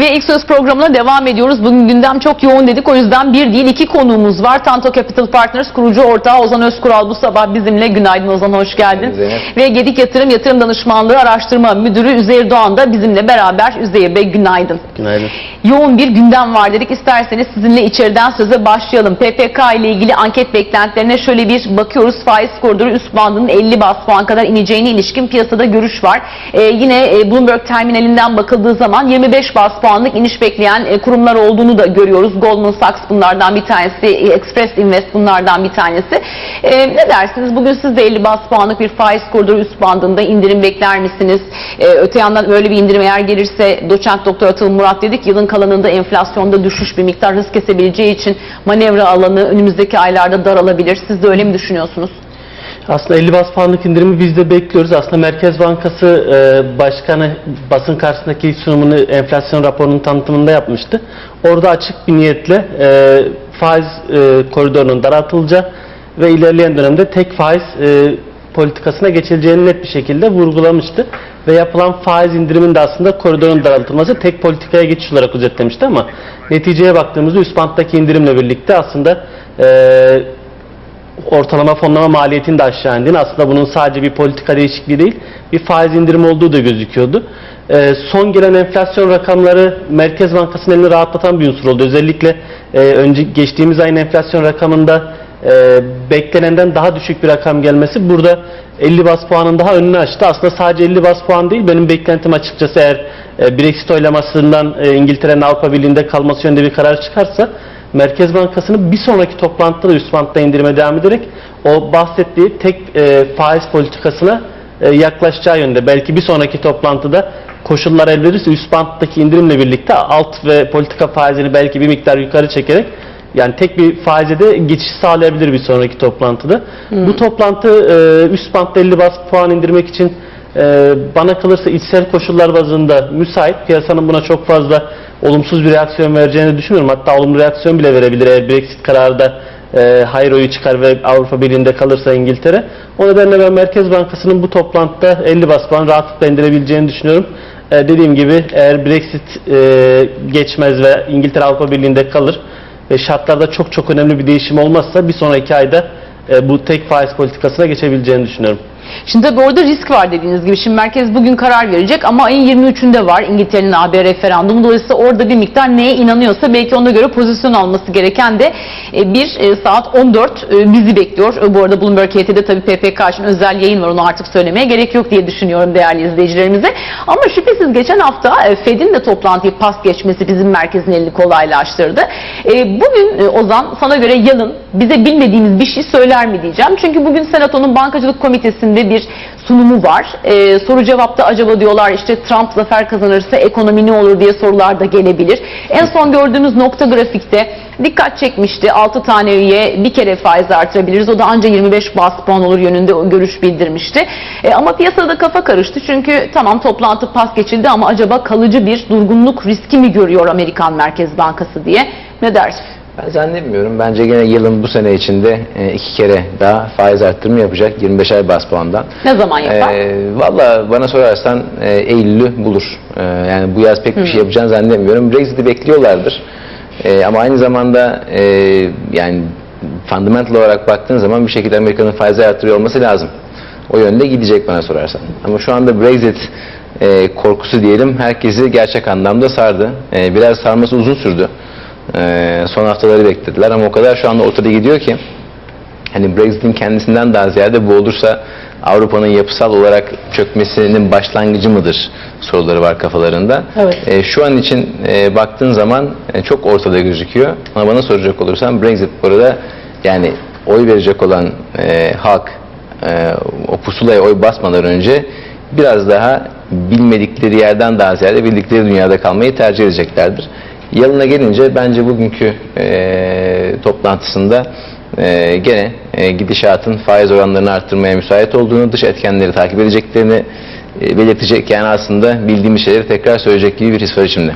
Ve ilk söz programına devam ediyoruz. Bugün gündem çok yoğun dedik. O yüzden bir değil iki konuğumuz var. Tanto Capital Partners kurucu ortağı Ozan Özkural bu sabah bizimle. Günaydın Ozan, hoş geldin. Zeynep. Ve Gedik Yatırım Yatırım Danışmanlığı Araştırma Müdürü Üzeyir Doğan da bizimle beraber. Üzeyir Bey günaydın. Günaydın. Yoğun bir gündem var dedik. İsterseniz sizinle içeriden söze başlayalım. PPK ile ilgili anket beklentilerine şöyle bir bakıyoruz. Faiz koridoru üst bandının 50 bas puan kadar ineceğine ilişkin piyasada görüş var. Ee, yine e, Bloomberg terminalinden bakıldığı zaman 25 bas puanlık iniş bekleyen e, kurumlar olduğunu da görüyoruz. Goldman Sachs bunlardan bir tanesi, e, Express Invest bunlardan bir tanesi. E, ne dersiniz? Bugün siz de 50 bas puanlık bir faiz koridoru üst bandında indirim bekler misiniz? Öte yandan böyle bir indirim eğer gelirse doçent doktor Atıl Murat dedik yılın kalanında enflasyonda düşüş bir miktar hız kesebileceği için manevra alanı önümüzdeki aylarda daralabilir. Siz de öyle mi düşünüyorsunuz? Aslında 50 bas puanlık indirimi biz de bekliyoruz. Aslında Merkez Bankası e, Başkanı basın karşısındaki sunumunu enflasyon raporunun tanıtımında yapmıştı. Orada açık bir niyetle e, faiz e, koridorunun daraltılacağı ve ilerleyen dönemde tek faiz e, politikasına geçileceğini net bir şekilde vurgulamıştı. Ve yapılan faiz indirimin de aslında koridorun daraltılması tek politikaya geçiş olarak özetlemişti ama neticeye baktığımızda üst banttaki indirimle birlikte aslında e, ortalama fonlama maliyetinin de aşağı indiğini aslında bunun sadece bir politika değişikliği değil bir faiz indirimi olduğu da gözüküyordu. Ee, son gelen enflasyon rakamları Merkez Bankası'nın elini rahatlatan bir unsur oldu. Özellikle e, önce geçtiğimiz ayın enflasyon rakamında e, beklenenden daha düşük bir rakam gelmesi burada 50 bas puanın daha önünü açtı. Aslında sadece 50 bas puan değil benim beklentim açıkçası eğer e, Brexit oylamasından e, İngiltere'nin Avrupa Birliği'nde kalması yönünde bir karar çıkarsa Merkez Bankası'nın bir sonraki toplantıda da üst bantta indirime devam ederek o bahsettiği tek e, faiz politikasına e, yaklaşacağı yönde. Belki bir sonraki toplantıda koşullar el verirse üst banttaki indirimle birlikte alt ve politika faizini belki bir miktar yukarı çekerek yani tek bir faize de geçiş sağlayabilir bir sonraki toplantıda. Bu toplantı e, üst bantta 50 bas puan indirmek için e, bana kalırsa içsel koşullar bazında müsait. Piyasanın buna çok fazla olumsuz bir reaksiyon vereceğini düşünüyorum. Hatta olumlu reaksiyon bile verebilir eğer Brexit kararı da e, hayır oyu çıkar ve Avrupa Birliği'nde kalırsa İngiltere. O nedenle ben Merkez Bankası'nın bu toplantıda 50 bas puan rahatlıkla indirebileceğini düşünüyorum. E, dediğim gibi eğer Brexit e, geçmez ve İngiltere Avrupa Birliği'nde kalır ve şartlarda çok çok önemli bir değişim olmazsa bir sonraki ayda e, bu tek faiz politikasına geçebileceğini düşünüyorum. Şimdi tabii orada risk var dediğiniz gibi. Şimdi merkez bugün karar verecek ama ayın 23'ünde var İngiltere'nin AB referandumu. Dolayısıyla orada bir miktar neye inanıyorsa belki ona göre pozisyon alması gereken de e, bir e, saat 14 e, bizi bekliyor. Bu arada Bloomberg HT'de tabii PPK için özel yayın var. Onu artık söylemeye gerek yok diye düşünüyorum değerli izleyicilerimize. Ama şüphesiz geçen hafta Fed'in de toplantıyı pas geçmesi bizim merkezin elini kolaylaştırdı. Bugün Ozan sana göre yalın bize bilmediğimiz bir şey söyler mi diyeceğim. Çünkü bugün Senato'nun bankacılık komitesinde bir sunumu var. Ee, soru cevapta acaba diyorlar işte Trump zafer kazanırsa ekonomi ne olur diye sorular da gelebilir. En son gördüğümüz nokta grafikte dikkat çekmişti. 6 tane üye bir kere faiz artırabiliriz. O da ancak 25 bas puan olur yönünde görüş bildirmişti. E, ama piyasada kafa karıştı. Çünkü tamam toplantı pas geçildi ama acaba kalıcı bir durgunluk riski mi görüyor Amerikan Merkez Bankası diye. Ne dersin? Ben zannetmiyorum. Bence gene yılın bu sene içinde e, iki kere daha faiz arttırımı yapacak 25'er bas puandan. Ne zaman yapar? E, Valla bana sorarsan e, Eylül'ü bulur. E, yani bu yaz pek bir şey yapacağını zannetmiyorum. Brexit'i bekliyorlardır. E, ama aynı zamanda e, yani fundamental olarak baktığın zaman bir şekilde Amerika'nın faizi arttırıyor olması lazım. O yönde gidecek bana sorarsan. Ama şu anda Brexit e, korkusu diyelim herkesi gerçek anlamda sardı. E, biraz sarması uzun sürdü. Ee, son haftaları beklediler ama o kadar şu anda ortada gidiyor ki hani Brexit'in kendisinden daha ziyade bu olursa Avrupa'nın yapısal olarak çökmesinin başlangıcı mıdır soruları var kafalarında. Evet. Ee, şu an için e, baktığın zaman e, çok ortada gözüküyor. Ama bana soracak olursan Brexit bu arada yani oy verecek olan e, halk e, o pusulaya oy basmadan önce biraz daha bilmedikleri yerden daha ziyade bildikleri dünyada kalmayı tercih edeceklerdir. Yalına gelince bence bugünkü e, toplantısında e, gene e, gidişatın faiz oranlarını arttırmaya müsait olduğunu, dış etkenleri takip edeceklerini e, belirtecek. Aslında bildiğimiz şeyleri tekrar söyleyecek gibi bir his var içimde.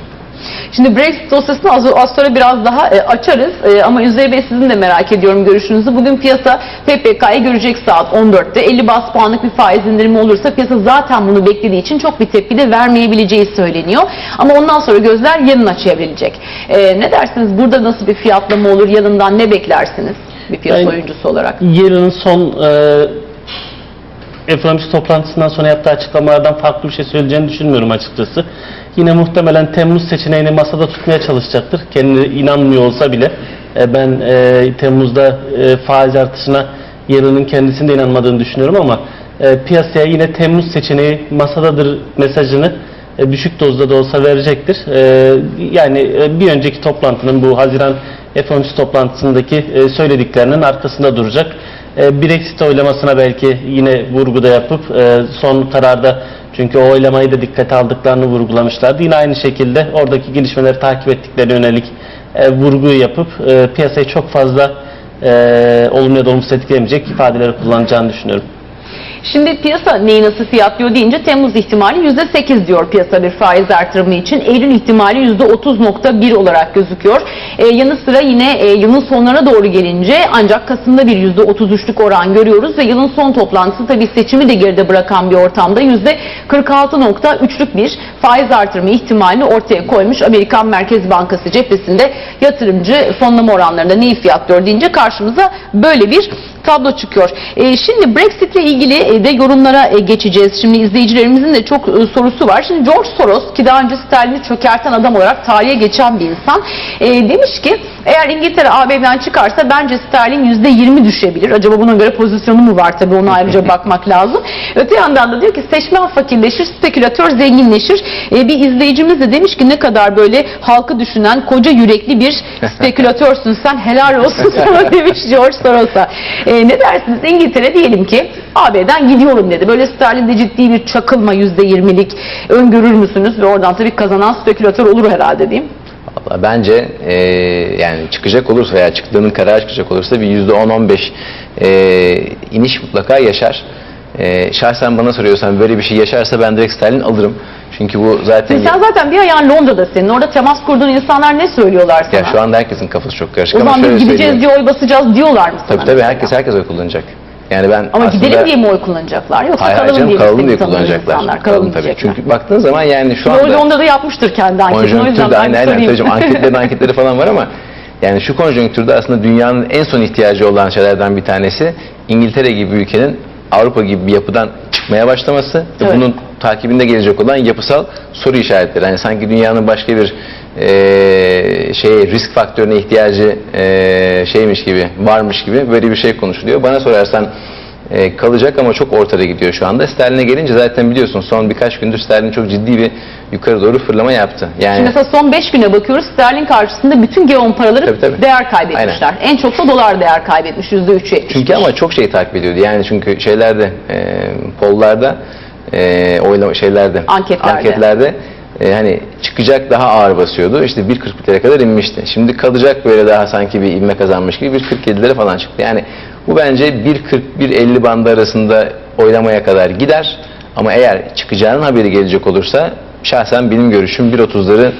Şimdi Brexit dosyasını az, az sonra biraz daha e, açarız E, ama Üzeri Bey sizin de merak ediyorum görüşünüzü. Bugün piyasa PPK'yı görecek saat 14'te. 50 bas puanlık bir faiz indirimi olursa piyasa zaten bunu beklediği için çok bir tepki de vermeyebileceği söyleniyor. Ama ondan sonra gözler yarına çevrilecek. E, ne dersiniz burada nasıl bir fiyatlama olur yarından ne beklersiniz bir piyasa Ben- oyuncusu olarak? Yarının son e, ekonomist toplantısından sonra yaptığı açıklamalardan farklı bir şey söyleyeceğini düşünmüyorum açıkçası. Yine muhtemelen Temmuz seçeneğini masada tutmaya çalışacaktır. Kendi inanmıyor olsa bile E, ben e, Temmuz'da e, faiz artışına yarının kendisinde inanmadığını düşünüyorum ama piyasaya yine Temmuz seçeneği masadadır mesajını düşük dozda da olsa verecektir. Yani bir önceki toplantının bu Haziran FOMC toplantısındaki söylediklerinin arkasında duracak. Brexit oylamasına belki yine vurguda yapıp son kararda çünkü o oylamayı da dikkate aldıklarını vurgulamışlardı. Yine aynı şekilde oradaki gelişmeleri takip ettiklerine yönelik e, vurguyu yapıp e, piyasayı çok fazla e, olumlu ya da olumsuz etkilemeyecek ifadeleri kullanacağını düşünüyorum. Şimdi piyasa neyi nasıl fiyatlıyor deyince Temmuz ihtimali %8 diyor piyasa bir faiz artırımı için. Eylül ihtimali %30.1 olarak gözüküyor. Ee, yanı sıra yine e, yılın sonlarına doğru gelince ancak Kasım'da bir %33'lük oran görüyoruz ve yılın son toplantısı tabii seçimi de geride bırakan bir ortamda %46.3'lük bir faiz artırımı ihtimalini ortaya koymuş. Amerikan Merkez Bankası cephesinde yatırımcı fonlama oranlarında neyi fiyatlıyor deyince karşımıza böyle bir tablo çıkıyor. E, şimdi Brexit ile ilgili e, de yorumlara e, geçeceğiz. Şimdi izleyicilerimizin de çok e, sorusu var. Şimdi George Soros ki daha önce sterlini çökerten adam olarak tarihe geçen bir insan e, demiş ki eğer İngiltere AB'den çıkarsa bence sterlin %20 düşebilir. Acaba buna göre pozisyonu mu var tabii ona ayrıca bakmak lazım. Öte yandan da diyor ki seçmen fakirleşir, spekülatör zenginleşir. E, bir izleyicimiz de demiş ki ne kadar böyle halkı düşünen koca yürekli bir spekülatörsün sen helal olsun sana demiş George Soros'a. E, ne dersiniz İngiltere diyelim ki AB'den gidiyorum dedi. Böyle sterlinde ciddi bir çakılma %20'lik öngörür müsünüz? Ve oradan tabii kazanan spekülatör olur herhalde diyeyim. Valla bence e, yani çıkacak olursa veya çıktığının kararı çıkacak olursa bir yüzde 10-15 e, iniş mutlaka yaşar. E, şahsen bana soruyorsan böyle bir şey yaşarsa ben direkt sterlin alırım. Çünkü bu zaten Sen zaten bir ayağın Londra'da senin. Orada temas kurduğun insanlar ne söylüyorlar sana? ya şu anda herkesin kafası çok karışık o ama şöyle gideceğiz söyleyeyim. diye oy basacağız diyorlar mı sana? Tabii tabii herkes herkes oy kullanacak. Yani ben Ama aslında gidelim diye mi oy kullanacaklar? Yoksa hayır, kalalım canım, diye kalalım diye kullanacaklar. insanlar? Kalalım tabii. Çünkü baktığın zaman yani şu anda Londra'da yapmıştır kendi anketini. O yüzden ben aynen aynen sorayım. Tabii canım, anketleri anketleri falan var ama yani şu konjonktürde aslında dünyanın en son ihtiyacı olan şeylerden bir tanesi İngiltere gibi bir ülkenin Avrupa gibi bir yapıdan çıkmaya başlaması ve Evet. bunun takibinde gelecek olan yapısal soru işaretleri. Yani sanki dünyanın başka bir eee şeye risk faktörüne ihtiyacı eee, şeymiş gibi varmış gibi böyle bir şey konuşuluyor. Bana sorarsan e, kalacak ama çok ortada gidiyor şu anda. Sterline gelince zaten biliyorsun son birkaç gündür sterlin çok ciddi bir yukarı doğru fırlama yaptı. Yani Şimdi mesela son 5 güne bakıyoruz. Sterlin karşısında bütün G10 paraları Tabii, tabii. değer kaybetmişler. En çok da dolar değer kaybetmiş. %3'e yetmiş. Çünkü ama çok şey takip ediyordu. Yani çünkü şeylerde, e, pollarda, e, oylama şeylerde, Anketlerde. anketlerde e, hani çıkacak daha ağır basıyordu. İşte 1.41'lere kadar inmişti. Şimdi kalacak böyle daha sanki bir ivme kazanmış gibi 1.47'lere falan çıktı. Yani bu bence 1.40-1.50 bandı arasında oylamaya kadar gider. Ama eğer çıkacağının haberi gelecek olursa şahsen benim görüşüm 1.30'ları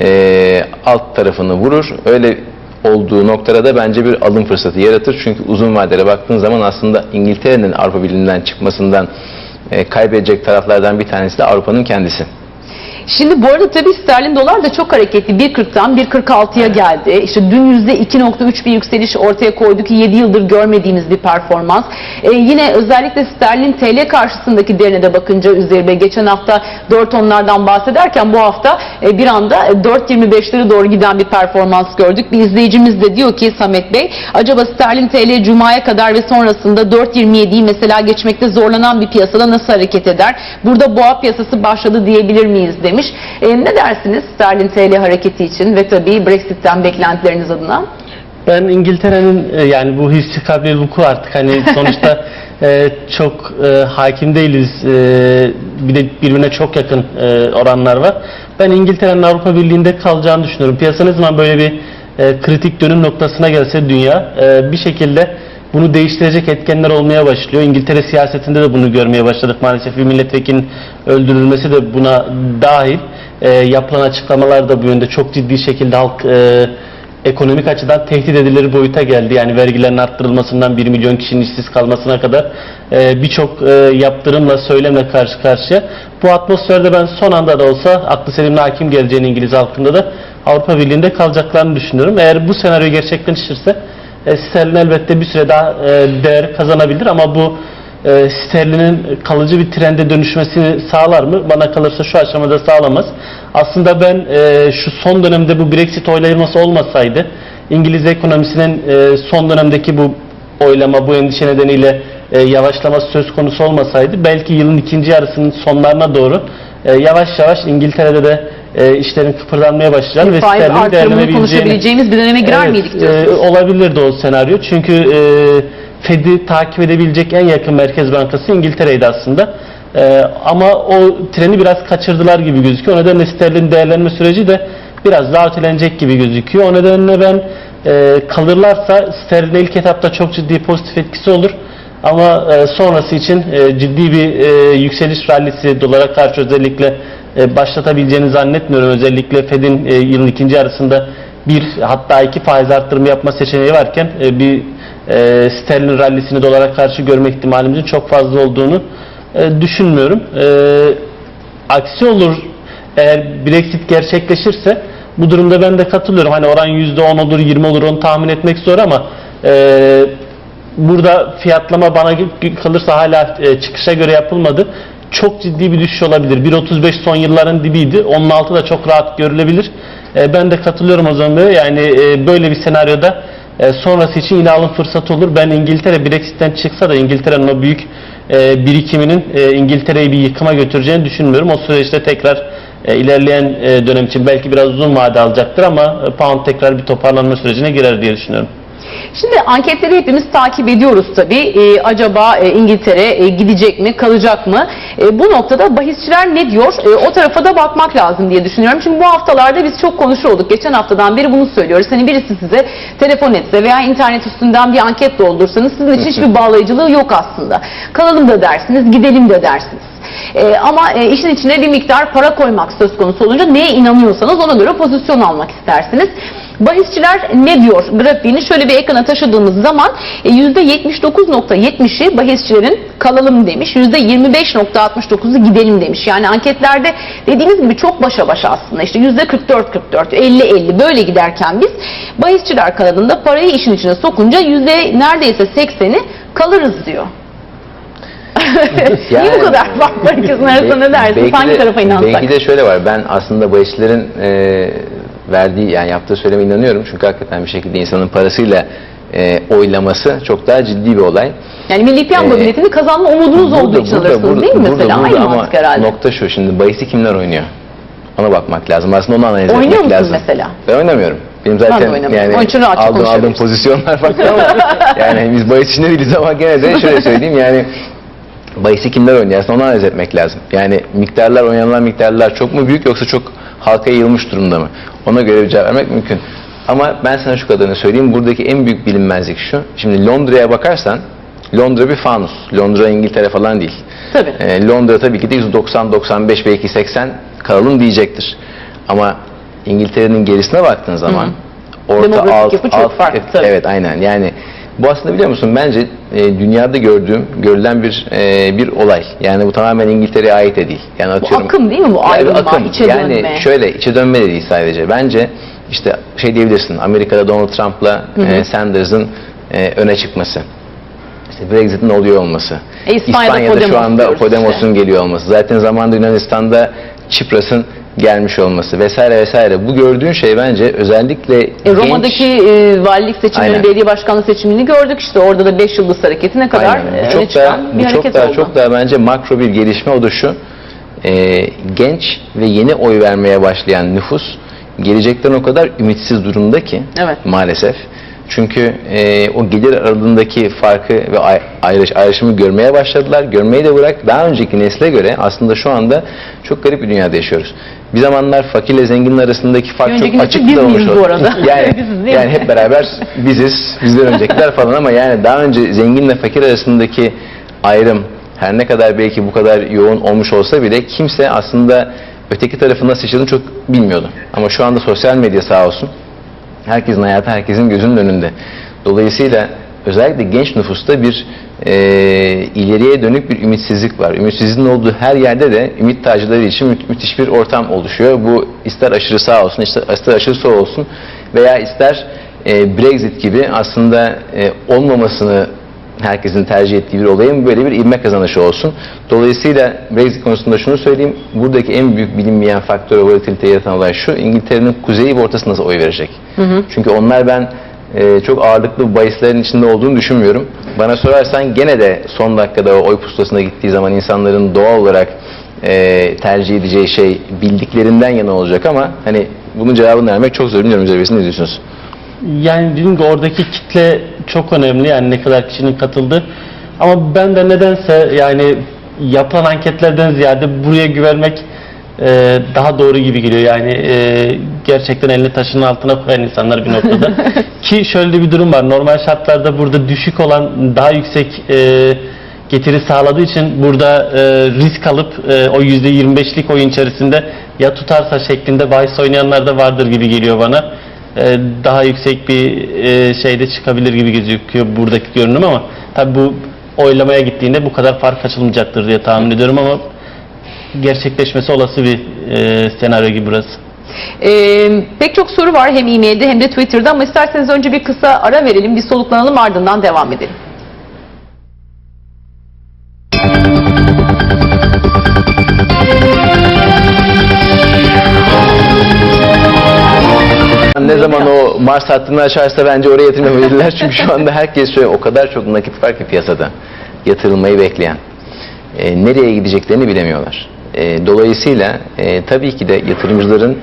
e, alt tarafını vurur. Öyle olduğu noktada da bence bir alım fırsatı yaratır. Çünkü uzun vadede baktığın zaman aslında İngiltere'nin Avrupa Birliği'nden çıkmasından e, kaybedecek taraflardan bir tanesi de Avrupa'nın kendisi. Şimdi bu arada tabii sterlin dolar da çok hareketli. 1.40'tan 1.46'ya geldi. İşte dün %2.3 bir yükseliş ortaya koydu ki 7 yıldır görmediğimiz bir performans. Ee, yine özellikle sterlin TL karşısındaki değerine de bakınca üzerine geçen hafta 4 onlardan bahsederken bu hafta e, bir anda 4.25'lere doğru giden bir performans gördük. Bir izleyicimiz de diyor ki Samet Bey acaba sterlin TL Cuma'ya kadar ve sonrasında 4.27'yi mesela geçmekte zorlanan bir piyasada nasıl hareket eder? Burada boğa piyasası başladı diyebilir miyiz demiş. E, ne dersiniz sterlin TL hareketi için ve tabii Brexit'ten beklentileriniz adına? Ben İngiltere'nin e, yani bu hissi kabil vuku artık hani sonuçta e, çok e, hakim değiliz. E, bir de birbirine çok yakın e, oranlar var. Ben İngiltere'nin Avrupa Birliği'nde kalacağını düşünüyorum. Piyasa ne zaman böyle bir e, kritik dönüm noktasına gelse dünya e, bir şekilde bunu değiştirecek etkenler olmaya başlıyor. İngiltere siyasetinde de bunu görmeye başladık. Maalesef bir milletvekilinin öldürülmesi de buna dahil. e, yapılan açıklamalar da bu yönde çok ciddi şekilde halk e, ekonomik açıdan tehdit edilir boyuta geldi. Yani vergilerin arttırılmasından 1 milyon kişinin işsiz kalmasına kadar e, birçok e, yaptırımla, söylemle karşı karşıya. Bu atmosferde ben son anda da olsa aklı selimle hakim geleceğini İngiliz halkında da Avrupa Birliği'nde kalacaklarını düşünüyorum. Eğer bu senaryo gerçekleşirse e, sterlin elbette bir süre daha e, değer kazanabilir ama bu e, sterlinin kalıcı bir trende dönüşmesini sağlar mı? Bana kalırsa şu aşamada sağlamaz. Aslında ben şu son dönemde bu Brexit oylaması olmasaydı İngiliz ekonomisinin son dönemdeki bu oylama, bu endişe nedeniyle yavaşlaması söz konusu olmasaydı belki yılın ikinci yarısının sonlarına doğru yavaş yavaş İngiltere'de de e, işlerin kıpırdanmaya başlayacağını ve Faiz sterlin değerlenebileceğini konuşabileceğimiz bir döneme girer Evet, miydik e, diyorsunuz? olabilirdi o senaryo. Çünkü e, Fed'i takip edebilecek en yakın merkez bankası İngiltere'ydi aslında. E, ama o treni biraz kaçırdılar gibi gözüküyor. O nedenle sterlin değerlenme süreci de biraz daha ötelenecek gibi gözüküyor. O nedenle ben e, kalırlarsa sterlin ilk etapta çok ciddi pozitif etkisi olur. Ama e, sonrası için e, ciddi bir e, yükseliş rallisi dolara karşı özellikle e, başlatabileceğini zannetmiyorum. Özellikle Fed'in e, yılın ikinci yarısında bir hatta iki faiz arttırımı yapma seçeneği varken e, bir e, sterlin rallisini dolara karşı görme ihtimalimizin çok fazla olduğunu e, düşünmüyorum. E, aksi olur eğer Brexit gerçekleşirse bu durumda ben de katılıyorum. Hani oran %10 olur 20 olur onu tahmin etmek zor ama e, burada fiyatlama bana kalırsa hala e, çıkışa göre yapılmadı. Çok ciddi bir düşüş olabilir. 1.35 son yılların dibiydi. Onun altı da çok rahat görülebilir. E, ben de katılıyorum o zaman. Yani e, böyle bir senaryoda e, sonrası için yine alım fırsatı olur. Ben İngiltere Brexit'ten çıksa da İngiltere'nin o büyük e, birikiminin İngiltere'yi bir yıkıma götüreceğini düşünmüyorum. O süreçte tekrar ilerleyen dönem için belki biraz uzun vade alacaktır ama pound tekrar bir toparlanma sürecine girer diye düşünüyorum. Şimdi anketleri hepimiz takip ediyoruz tabii. Ee, acaba e, İngiltere e, gidecek mi, kalacak mı? E, bu noktada bahisçiler ne diyor? E, o tarafa da bakmak lazım diye düşünüyorum. Çünkü bu haftalarda biz çok konuşur olduk. Geçen haftadan beri bunu söylüyoruz. Hani birisi size telefon etse veya internet üstünden bir anket doldursanız sizin için hiçbir bağlayıcılığı yok aslında. Kalalım da dersiniz, gidelim de dersiniz. E, ama e, işin içine bir miktar para koymak söz konusu olunca neye inanıyorsanız ona göre pozisyon almak istersiniz. Bahisçiler ne diyor grafiğini şöyle bir ekrana taşıdığımız zaman e, %79.70'i bahisçilerin kalalım demiş. %25.69'u gidelim demiş. Yani anketlerde dediğimiz gibi çok başa başa aslında işte %44-44, 50-50 böyle giderken biz bahisçiler kanalında parayı işin içine sokunca yüzde neredeyse 80'i kalırız diyor. Niye bu kadar fark var ikisinin arasında ne? Belki Hangi de- tarafa inansak? Belki de şöyle var. Ben aslında bahisçilerin e, verdiği yani yaptığı söyleme inanıyorum. Çünkü hakikaten bir şekilde insanın parasıyla e, oylaması çok daha ciddi bir olay. Yani milli piyango Ee, biletini kazanma umudunuz olduğu için alırsınız değil mi mesela? Aynı ama mantık herhalde. nokta şu şimdi bahisi kimler oynuyor? Ona bakmak lazım. Aslında onu analiz Oynuyor etmek musun lazım. mesela? Ben oynamıyorum. Benim zaten oynamıyorum. yani aldığım, aldığım pozisyonlar farklı ama yani biz bahis içinde değiliz ama gene de şöyle söyleyeyim yani bahisi kimler oynuyor? Aslında onu analiz etmek lazım. Yani miktarlar, oynanılan miktarlar çok mu büyük yoksa çok halka yayılmış durumda mı? Ona göre bir cevap vermek mümkün. Ama ben sana şu kadarını söyleyeyim. Buradaki en büyük bilinmezlik şu. Şimdi Londra'ya bakarsan Londra bir fanus. Londra İngiltere falan değil. Tabii. Ee, Londra tabii ki de 190, 95 belki 80 kalalım diyecektir. Ama İngiltere'nin gerisine baktığın zaman orta Demografik alt, yapı çok alt, farklı, evet, evet aynen yani bu aslında biliyor musun bence e, dünyada gördüğüm görülen bir e, bir olay. Yani bu tamamen İngiltere'ye ait de değil. Yani atıyorum, akım değil mi bu? Yani Ayrılma, akım. içe yani dönme. şöyle içe dönme de değil sadece. Bence işte şey diyebilirsin Amerika'da Donald Trump'la e, Sanders'ın e, öne çıkması. İşte Brexit'in oluyor olması. E, İspanya'da Podemos şu anda Podemos'un geliyor olması. Zaten zamanında Yunanistan'da Çipras'ın gelmiş olması vesaire vesaire. Bu gördüğün şey bence özellikle E, Roma'daki e, valilik seçimleri, Aynen. belediye başkanlığı seçimini gördük işte. Orada da 5 yıldız hareketi ne kadar Aynen. e, Bu öne çok daha, çıkan bir bu çok daha, oldu. çok daha bence makro bir gelişme o da şu. e, genç ve yeni oy vermeye başlayan nüfus gelecekten o kadar ümitsiz durumda ki Evet. maalesef. Çünkü e, o gelir aralığındaki farkı ve ay- ayrış, ayrışımı görmeye başladılar. Görmeyi de bırak daha önceki nesle göre aslında şu anda çok garip bir dünyada yaşıyoruz. Bir zamanlar fakirle zenginin arasındaki fark önceki çok açık da olmuş oldu. Yani, Biziz yani hep beraber biziz, bizden öncekiler falan ama yani daha önce zenginle fakir arasındaki ayrım her ne kadar belki bu kadar yoğun olmuş olsa bile kimse aslında öteki tarafın nasıl yaşadığını çok bilmiyordu. Ama şu anda sosyal medya sağ olsun herkesin hayatı herkesin gözünün önünde. Dolayısıyla özellikle genç nüfusta bir e, ileriye dönük bir ümitsizlik var. Ümitsizliğin olduğu her yerde de ümit tacıları için mü- müthiş bir ortam oluşuyor. Bu ister aşırı sağ olsun, ister, ister aşırı sol olsun veya ister e, Brexit gibi aslında e, olmamasını herkesin tercih ettiği bir olayın böyle bir ivme kazanışı olsun. Dolayısıyla Brexit konusunda şunu söyleyeyim. Buradaki en büyük bilinmeyen faktör, volatilite yaratan olay şu. İngiltere'nin kuzeyi ve ortası nasıl oy verecek? Çünkü onlar ben e, çok ağırlıklı bahislerin içinde olduğunu düşünmüyorum. Bana sorarsan gene de son dakikada o oy pusulasına gittiği zaman insanların doğal olarak e, tercih edeceği şey bildiklerinden yana olacak ama hani bunun cevabını vermek çok zor. Bilmiyorum siz ne diyorsunuz? Yani dediğim gibi oradaki kitle çok önemli yani ne kadar kişinin katıldığı. Ama ben de nedense yani yapılan anketlerden ziyade buraya güvenmek e, daha doğru gibi geliyor. Yani e, gerçekten elini taşın altına koyan insanlar bir noktada. Ki şöyle bir durum var. Normal şartlarda burada düşük olan daha yüksek e, getiri sağladığı için burada e, risk alıp e, o %25'lik oyun içerisinde ya tutarsa şeklinde bahis oynayanlar da vardır gibi geliyor bana. E, daha yüksek bir e, şeyde çıkabilir gibi gözüküyor buradaki görünüm ama tabi bu oylamaya gittiğinde bu kadar fark açılmayacaktır diye tahmin ediyorum ama gerçekleşmesi olası bir e, senaryo gibi burası. Ee, pek çok soru var hem e-mailde hem de Twitter'da ama isterseniz önce bir kısa ara verelim, bir soluklanalım ardından devam edelim. Ne zaman o Mars hattını açarsa bence oraya yatırım yapabilirler. Çünkü şu anda herkes şöyle o kadar çok nakit var ki piyasada yatırılmayı bekleyen. E, nereye gideceklerini bilemiyorlar. E, dolayısıyla e, tabii ki de yatırımcıların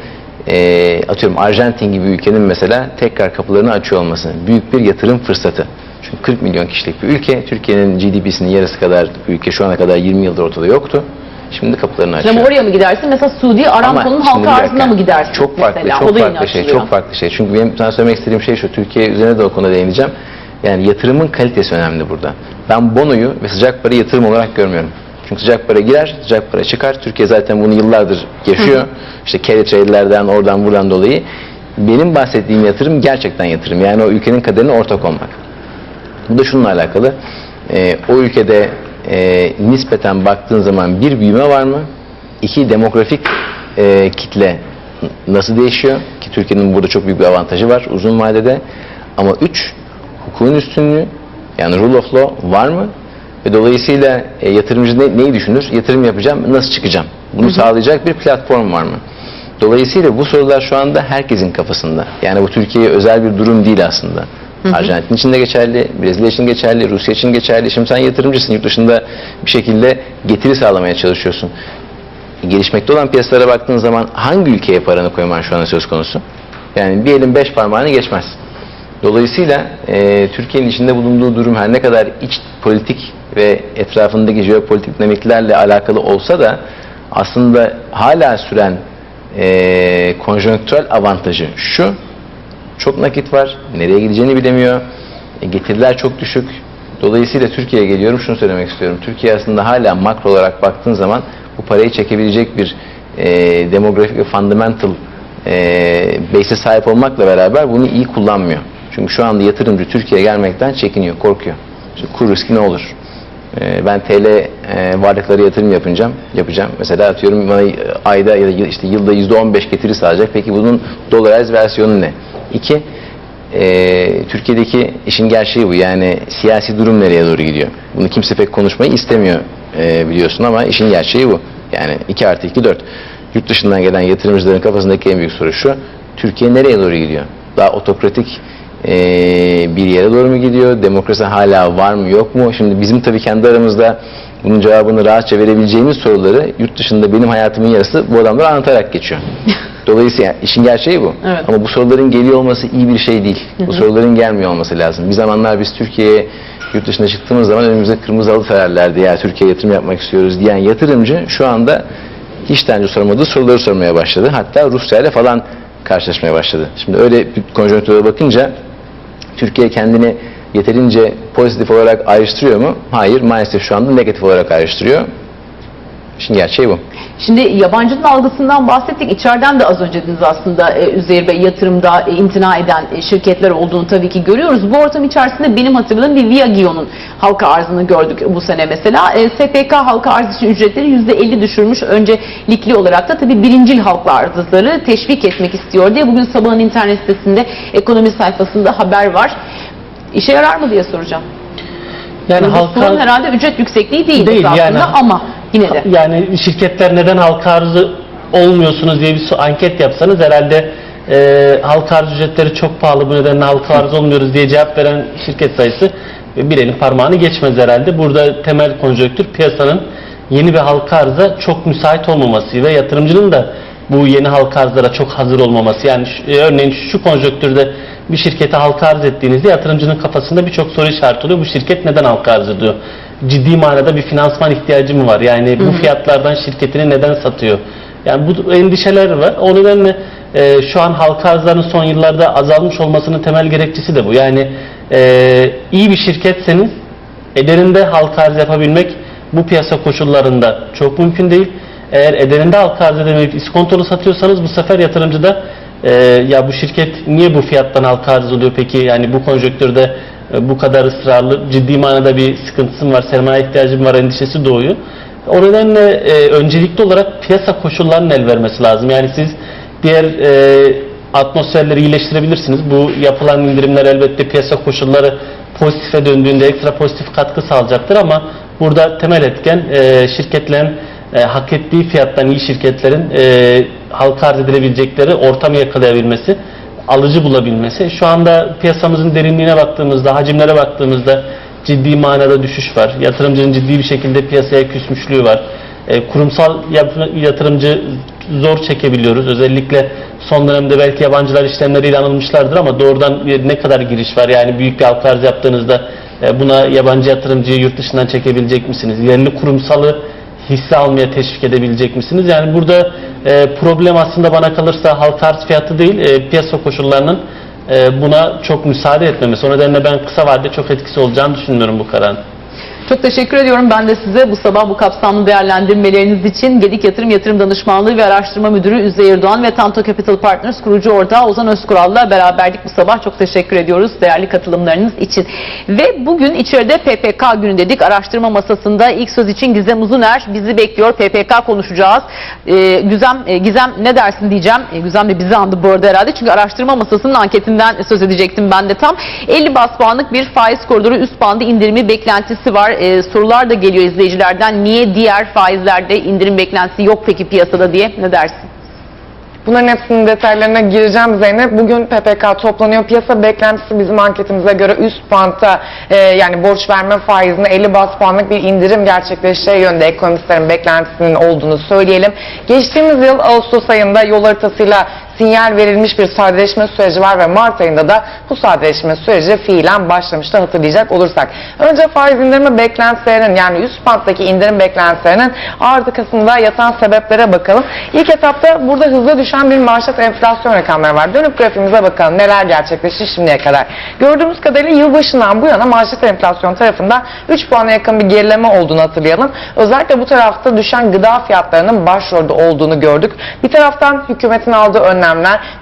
e, atıyorum Arjantin gibi ülkenin mesela tekrar kapılarını açıyor olması büyük bir yatırım fırsatı. Çünkü 40 milyon kişilik bir ülke, Türkiye'nin GDP'sinin yarısı kadar bir ülke şu ana kadar 20 yıldır ortada yoktu. Şimdi kapılarını açıyor. Ama oraya mı gidersin? Mesela Suudi Aramco'nun şimdi halka arzına mı gidersin? Çok farklı, mesela? çok farklı şey, açılıyor. çok farklı şey. Çünkü benim sana söylemek istediğim şey şu, Türkiye üzerine de o konuda değineceğim. Yani yatırımın kalitesi önemli burada. Ben bonoyu ve sıcak para yatırım olarak görmüyorum. Çünkü sıcak para girer, sıcak para çıkar. Türkiye zaten bunu yıllardır yaşıyor. İşte carry trade'lerden, oradan buradan dolayı. Benim bahsettiğim yatırım gerçekten yatırım. Yani o ülkenin kaderine ortak olmak. Bu da şununla alakalı. Ee, o ülkede e, nispeten baktığın zaman bir büyüme var mı? İki demografik e, kitle nasıl değişiyor? Ki Türkiye'nin burada çok büyük bir avantajı var uzun vadede. Ama üç, hukukun üstünlüğü yani rule of law var mı? Ve dolayısıyla e, yatırımcı ne- neyi düşünür? Yatırım yapacağım, nasıl çıkacağım? Bunu sağlayacak bir platform var mı? Dolayısıyla bu sorular şu anda herkesin kafasında. Yani bu Türkiye'ye özel bir durum değil aslında. Arjantin için de geçerli, Brezilya için geçerli, Rusya için geçerli. Şimdi sen yatırımcısın, yurt dışında bir şekilde getiri sağlamaya çalışıyorsun. Gelişmekte olan piyasalara baktığın zaman hangi ülkeye paranı koyman şu anda söz konusu? Yani bir elin beş parmağını geçmez. Dolayısıyla e, Türkiye'nin içinde bulunduğu durum her ne kadar iç politik ve etrafındaki jeopolitik dinamiklerle alakalı olsa da aslında hala süren e, konjonktürel avantajı şu, çok nakit var, nereye gideceğini bilemiyor, e, getiriler çok düşük. Dolayısıyla Türkiye'ye geliyorum, şunu söylemek istiyorum. Türkiye aslında hala makro olarak baktığın zaman bu parayı çekebilecek bir e, demografik ve fundamental e, base'e sahip olmakla beraber bunu iyi kullanmıyor. Çünkü şu anda yatırımcı Türkiye'ye gelmekten çekiniyor, korkuyor. Şimdi kur riski ne olur? E, ben TL e, varlıklara yatırım yapacağım, yapacağım. Mesela atıyorum bana e, ayda ya da işte yılda %15 getiri sağlayacak. Peki bunun dolarayz versiyonu ne? İki, e, Türkiye'deki işin gerçeği bu. Yani siyasi durum nereye doğru gidiyor? Bunu kimse pek konuşmayı istemiyor biliyorsun ama işin gerçeği bu. Yani 2 artı 2 4. Yurt dışından gelen yatırımcıların kafasındaki en büyük soru şu. Türkiye nereye doğru gidiyor? Daha otokratik e, bir yere doğru mu gidiyor? Demokrasi hala var mı yok mu? Şimdi bizim tabii kendi aramızda bunun cevabını rahatça verebileceğimiz soruları yurt dışında benim hayatımın yarısı bu adamlar anlatarak geçiyor. Dolayısıyla işin gerçeği bu. Evet. Ama bu soruların geliyor olması iyi bir şey değil. Bu soruların gelmiyor olması lazım. Bir zamanlar biz Türkiye'ye yurt dışına çıktığımız zaman önümüze kırmızı halı sererlerdi. Ya Türkiye'ye yatırım yapmak istiyoruz diyen yatırımcı şu anda hiç önce sormadığı soruları sormaya başladı. Hatta Rusya ile falan karşılaşmaya başladı. Şimdi öyle bir konjonktüre bakınca Türkiye kendini yeterince pozitif olarak ayrıştırıyor mu? Hayır, maalesef şu anda negatif olarak ayrıştırıyor. İşin gerçeği bu. Şimdi yabancının algısından bahsettik. İçeriden de az önce dediniz aslında e, Üzeyir Bey yatırımda e, imtina eden e, şirketler olduğunu tabii ki görüyoruz. Bu ortam içerisinde benim hatırladığım bir Viaggio'nun halka arzını gördük bu sene mesela. E, SPK halka arz için ücretleri %50 düşürmüş. Öncelikli olarak da tabii birincil halka arzları teşvik etmek istiyor diye bugün sabahın internet sitesinde ekonomi sayfasında haber var. İşe yarar mı diye soracağım. Yani Bu sorun halka herhalde ücret yüksekliği değil, Değil, aslında yani- ama yine de. yani şirketler neden halka arzı olmuyorsunuz diye bir anket yapsanız herhalde e, halka arz ücretleri çok pahalı bu nedenle halka arz olmuyoruz diye cevap veren şirket sayısı bir elin parmağını geçmez herhalde. Burada temel konjonktür piyasanın yeni bir halka arza çok müsait olmaması ve yatırımcının da bu yeni halka arzlara çok hazır olmaması. Yani e, örneğin şu konjonktürde bir şirkete halka arz ettiğinizde yatırımcının kafasında birçok soru işareti oluyor. Bu şirket neden halka arz ediyor? Ciddi manada bir finansman ihtiyacı mı var? Yani bu fiyatlardan şirketini neden satıyor? Yani bu endişeler var. O nedenle e, şu an halka arzlarının son yıllarda azalmış olmasının temel gerekçesi de bu. Yani e, iyi bir şirketseniz ederinde halka arz yapabilmek bu piyasa koşullarında çok mümkün değil. Eğer ederinde halka arz edemeyip iskontolu satıyorsanız bu sefer yatırımcı da e, ya bu şirket niye bu fiyattan halka arz oluyor peki yani bu konjonktürde e, bu kadar ısrarlı ciddi manada bir sıkıntısım var sermaye ihtiyacım var endişesi doğuyor. O nedenle e, öncelikli olarak piyasa koşullarının el vermesi lazım. Yani siz diğer e, atmosferleri iyileştirebilirsiniz. Bu yapılan indirimler elbette piyasa koşulları pozitife döndüğünde ekstra pozitif katkı sağlayacaktır ama burada temel etken e, şirketlerin e, hak ettiği fiyattan iyi şirketlerin e, halka arz edilebilecekleri ortamı yakalayabilmesi, alıcı bulabilmesi. Şu anda piyasamızın derinliğine baktığımızda, hacimlere baktığımızda ciddi manada düşüş var. Yatırımcının ciddi bir şekilde piyasaya küsmüşlüğü var. E, kurumsal yatırımcı zor çekebiliyoruz. Özellikle son dönemde belki yabancılar işlemleriyle anılmışlardır ama doğrudan ne kadar giriş var? Yani büyük bir halka arz yaptığınızda e, buna yabancı yatırımcıyı yurt dışından çekebilecek misiniz? Yerli kurumsalı hisse almaya teşvik edebilecek misiniz? Yani burada e, problem aslında bana kalırsa halka arz fiyatı değil, e, piyasa koşullarının e, buna çok müsaade etmemesi. O nedenle ben kısa vadede çok etkisi olacağını düşünmüyorum bu kararın. Çok teşekkür ediyorum ben de size bu sabah bu kapsamlı değerlendirmeleriniz için. Gedik Yatırım Yatırım Danışmanlığı ve Araştırma Müdürü Üzeyir Doğan ve Tanto Capital Partners kurucu ortağı Ozan Özkural'la beraberdik bu sabah. Çok teşekkür ediyoruz değerli katılımlarınız için. Ve bugün içeride PPK günü dedik. Araştırma masasında ilk söz için Gizem Uzuner bizi bekliyor. PPK konuşacağız. Ee, Güzem, e, Gizem ne dersin diyeceğim. E, Güzem de bizi andı bu arada herhalde. Çünkü araştırma masasının anketinden söz edecektim ben de tam. 50 bas puanlık bir faiz koridoru üst bandı indirimi beklentisi var. Ee, sorular da geliyor izleyicilerden. Niye diğer faizlerde indirim beklentisi yok peki piyasada diye ne dersin? Bunların hepsinin detaylarına gireceğim Zeynep. Bugün PPK toplanıyor. Piyasa beklentisi bizim anketimize göre üst bantta e, yani borç verme faizine 50 bas puanlık bir indirim gerçekleşeceği yönde ekonomistlerin beklentisinin olduğunu söyleyelim. Geçtiğimiz yıl Ağustos ayında yol haritasıyla sinyal verilmiş bir sadeleşme süreci var ve Mart ayında da bu sadeleşme süreci fiilen başlamıştı hatırlayacak olursak. Önce faiz indirme beklentilerinin yani üst banttaki indirim beklentilerinin arkasında yatan sebeplere bakalım. İlk etapta burada hızla düşen bir manşet enflasyon rakamları var. Dönüp grafiğimize bakalım neler gerçekleşti şimdiye kadar. Gördüğümüz kadarıyla yılbaşından bu yana manşet enflasyon tarafında 3 puana yakın bir gerileme olduğunu hatırlayalım. Özellikle bu tarafta düşen gıda fiyatlarının başrolde olduğunu gördük. Bir taraftan hükümetin aldığı önlemler,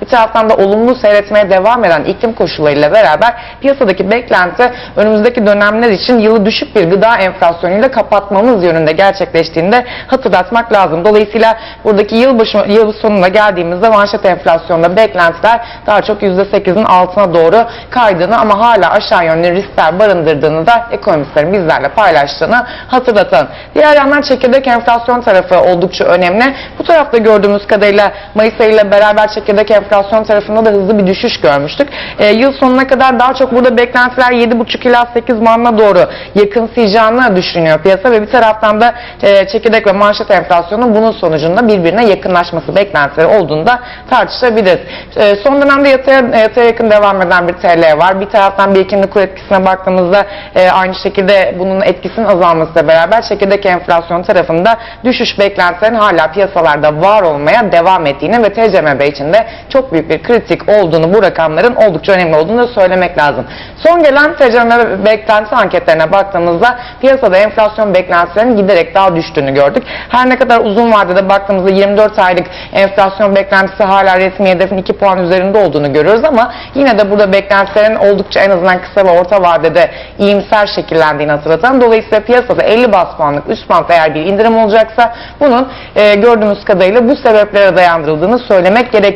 bir taraftan da olumlu seyretmeye devam eden iklim koşullarıyla beraber piyasadaki beklenti önümüzdeki dönemler için yılı düşük bir gıda enflasyonuyla kapatmamız yönünde gerçekleştiğinde hatırlatmak lazım. Dolayısıyla buradaki yılbaşı, yıl sonuna geldiğimizde manşet enflasyonda beklentiler daha çok %8'in altına doğru kaydığını ama hala aşağı yönlü riskler barındırdığını da ekonomistlerin bizlerle paylaştığını hatırlatalım. Diğer yandan çekirdek enflasyon tarafı oldukça önemli. Bu tarafta gördüğümüz kadarıyla Mayıs ayıyla beraber çekirdek enflasyon tarafında da hızlı bir düşüş görmüştük. Ee, yıl sonuna kadar daha çok burada beklentiler 7,5 ila 8 bandına doğru yakınsayacağını düşünüyor piyasa ve bir taraftan da e, çekirdek ve manşet enflasyonun bunun sonucunda birbirine yakınlaşması beklentileri olduğunu da tartışabiliriz. E, son dönemde yataya, yataya yakın devam eden bir TL var. Bir taraftan birikimli kur etkisine baktığımızda e, aynı şekilde bunun etkisinin azalmasıyla beraber çekirdek enflasyon tarafında düşüş beklentilerinin hala piyasalarda var olmaya devam ettiğini ve TCMB için için de çok büyük bir kritik olduğunu, bu rakamların oldukça önemli olduğunu da söylemek lazım. Son gelen TCM beklenti anketlerine baktığımızda piyasada enflasyon beklentilerinin giderek daha düştüğünü gördük. Her ne kadar uzun vadede baktığımızda 24 aylık enflasyon beklentisi hala resmi hedefin 2 puan üzerinde olduğunu görüyoruz ama yine de burada beklentilerin oldukça en azından kısa ve orta vadede iyimser şekillendiğini hatırlatan. Dolayısıyla piyasada 50 bas puanlık üst bant eğer bir indirim olacaksa bunun e, gördüğümüz kadarıyla bu sebeplere dayandırıldığını söylemek gerekiyor.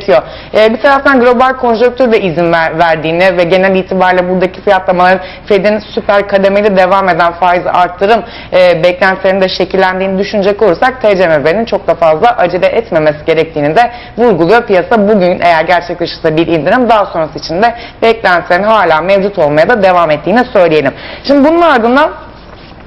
E, bir taraftan global konjonktür de izin ver- verdiğini ve genel itibariyle buradaki fiyatlamaların Fed'in süper kademeli devam eden faiz arttırım e, beklentilerinin şekillendiğini düşünecek olursak TCMB'nin çok da fazla acele etmemesi gerektiğini de vurguluyor. Piyasa bugün eğer gerçekleşirse bir indirim daha sonrası için de beklentilerin hala mevcut olmaya da devam ettiğini söyleyelim. Şimdi bunun ardından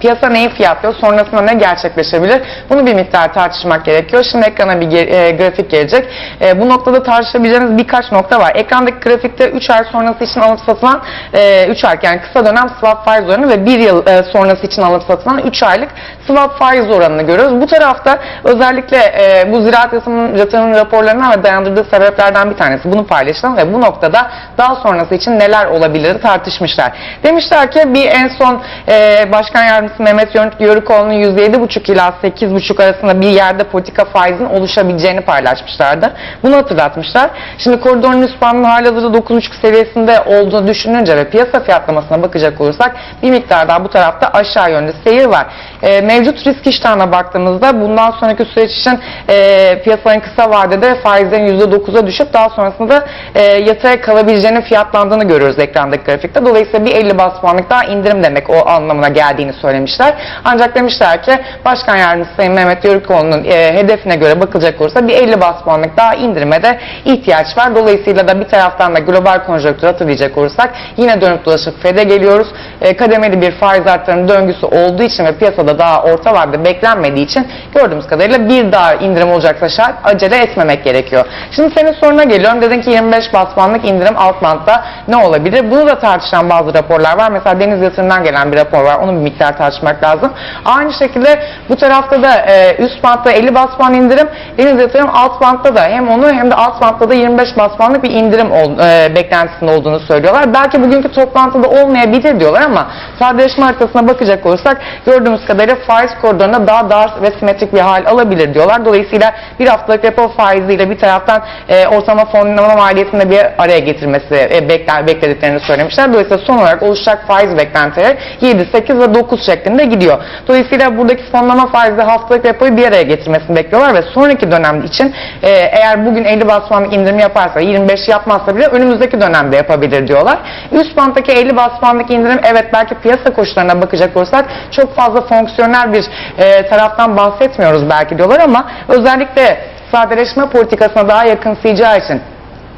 Piyasa neyi fiyatlıyor? Sonrasında ne gerçekleşebilir? Bunu bir miktar tartışmak gerekiyor. Şimdi ekrana bir ge- e, grafik gelecek. E, bu noktada tartışabileceğiniz birkaç nokta var. Ekrandaki grafikte 3 ay sonrası için alıp satılan e, 3 ay yani kısa dönem swap faiz oranı ve 1 yıl e, sonrası için alıp satılan 3 aylık swap faiz oranını görüyoruz. Bu tarafta özellikle e, bu ziraat yatırım, yatırım raporlarına ve dayandırdığı sebeplerden bir tanesi. Bunu paylaşalım ve bu noktada daha sonrası için neler olabilir tartışmışlar. Demişler ki bir en son e, Başkan Yardımcısı Mehmet Yörük- Yörükoğlu'nun %7,5 ila 8,5 arasında bir yerde politika faizin oluşabileceğini paylaşmışlardı. Bunu hatırlatmışlar. Şimdi koridorun üst bandının halihazırda 9,5 seviyesinde olduğunu düşününce ve piyasa fiyatlamasına bakacak olursak bir miktar daha bu tarafta aşağı yönlü seyir var. E, mevcut risk iştahına baktığımızda bundan sonraki süreç için e, piyasanın kısa vadede faizlerin %9'a düşüp daha sonrasında e, yataya kalabileceğini fiyatlandığını görüyoruz ekrandaki grafikte. Dolayısıyla bir 50 bas puanlık daha indirim demek o anlamına geldiğini söylemişler. Ancak demişler ki Başkan Yardımcısı Sayın Mehmet Yörükoğlu'nun e, hedefine göre bakılacak olursa bir 50 bas puanlık daha indirime de ihtiyaç var. Dolayısıyla da bir taraftan da global konjonktür hatırlayacak olursak yine dönüp dolaşıp FED'e geliyoruz. E, kademeli bir faiz arttırım döngüsü olduğu için ve piyasada daha orta vadede beklenmediği için gördüğümüz kadarıyla bir daha indirim olacaksa şart acele etmemek gerekiyor. Şimdi senin soruna geliyorum. Dedin ki 25 bas puanlık indirim alt bantta ne olabilir? Bunu da tartışan bazı raporlar var. Mesela Deniz Yatırım'dan gelen bir rapor var. Onu bir miktar tartışmak lazım. Aynı şekilde bu tarafta da e, üst bantta 50 bas puan indirim. Deniz Yatırım alt bantta da hem onu hem de alt bantta da 25 bas puanlık bir indirim ol, e, beklentisinde olduğunu söylüyorlar. Belki bugünkü toplantıda olmayabilir diyorlar ama sadeleşme haritasına bakacak olursak gördüğümüz kadarıyla faiz koridorunda daha dar ve simetrik bir hal alabilir diyorlar. Dolayısıyla bir haftalık repo faiziyle bir taraftan e, ortalama fonlama maliyetinde bir araya getirmesi e, bekler, beklediklerini söylemişler. Dolayısıyla son olarak oluşacak faiz beklentileri 7, 8 ve 9 şeklinde gidiyor. Dolayısıyla buradaki fonlama faizi haftalık repoyu bir araya getirmesini bekliyorlar ve sonraki dönem için e, eğer bugün 50 bas puanlık indirim yaparsa 25 yapmazsa bile önümüzdeki dönemde yapabilir diyorlar. Üst banttaki 50 bas puanlık indirim evet belki piyasa koşullarına bakacak olursak çok fazla fonksiyonel bir e, taraftan bahsetmiyoruz belki diyorlar ama özellikle sadeleşme politikasına daha yakınsayacağı için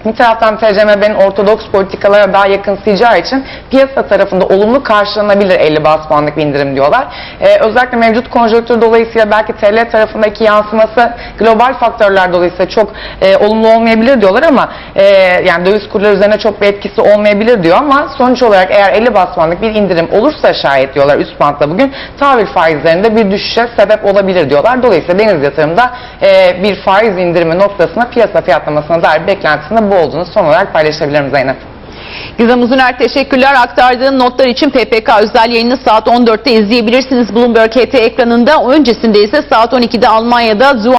bir taraftan TCMB'nin ortodoks politikalara daha yakınsayacağı için piyasa tarafında olumlu karşılanabilir 50 bas puanlık bir indirim diyorlar. Ee, özellikle mevcut konjonktür dolayısıyla belki TL tarafındaki yansıması global faktörler dolayısıyla çok e, olumlu olmayabilir diyorlar ama e, yani döviz kurları üzerine çok bir etkisi olmayabilir diyor ama sonuç olarak eğer 50 bas puanlık bir indirim olursa şayet diyorlar üst bantta bugün tahvil faizlerinde bir düşüşe sebep olabilir diyorlar. Dolayısıyla deniz yatırımda e, bir faiz indirimi noktasına piyasa fiyatlamasına dair beklentisinde bu olduğunu son olarak paylaşabilirim Zeynep. Gizem Uzuner teşekkürler. Aktardığın notlar için PPK özel yayını saat 14'te izleyebilirsiniz Bloomberg HT ekranında. Öncesinde ise saat 12'de Almanya'da Zuan